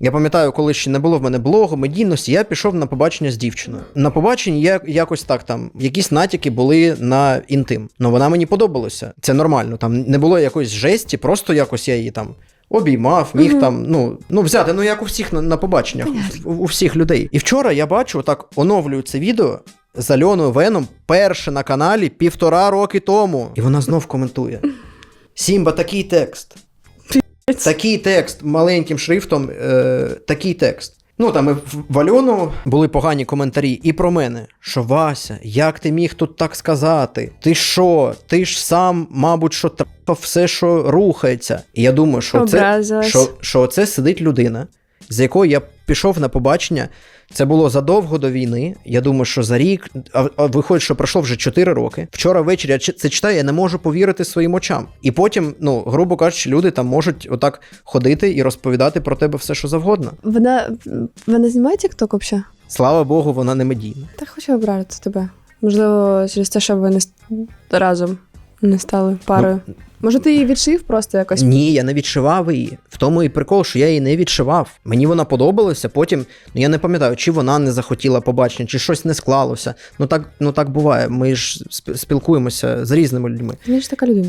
Я пам'ятаю, коли ще не було в мене блогу, медійності, я пішов на побачення з дівчиною. На побаченні я якось так там, якісь натяки були на інтим. Ну вона мені подобалася. Це нормально. Там не було якоїсь жесті, просто якось я її там. Обіймав, міг Мгм. там, ну, ну взяти, ну як у всіх на, на побаченнях, у, у всіх людей. І вчора я бачу, так оновлюю це відео з Альоною Веном перше на каналі півтора роки тому. І вона знов коментує: Сімба, такий текст. Такий текст маленьким шрифтом, е, такий текст. Ну там і в- Альону були погані коментарі і про мене. Що Вася, як ти міг тут так сказати? Ти що? Ти ж сам, мабуть, що трапав все, що рухається. І я думаю, що це, що, що це сидить людина, з якою я пішов на побачення. Це було задовго до війни. Я думаю, що за рік, а, а виходить, що пройшло вже 4 роки. Вчора ввечері я це читаю, я не можу повірити своїм очам. І потім, ну, грубо кажучи, люди там можуть отак ходити і розповідати про тебе все, що завгодно. Вона, вона знімає TikTok взагалі? Слава Богу, вона не медійна. Та хочу обрати тебе. Можливо, через те, що ви не разом не стали парою. Може, ти її відшив просто якось? Ні, я не відшивав її. В тому і прикол, що я її не відшивав. Мені вона подобалася. Потім ну я не пам'ятаю, чи вона не захотіла побачення, чи щось не склалося. Ну так, ну так буває. Ми ж сп- спілкуємося з різними людьми. Він ж така людина.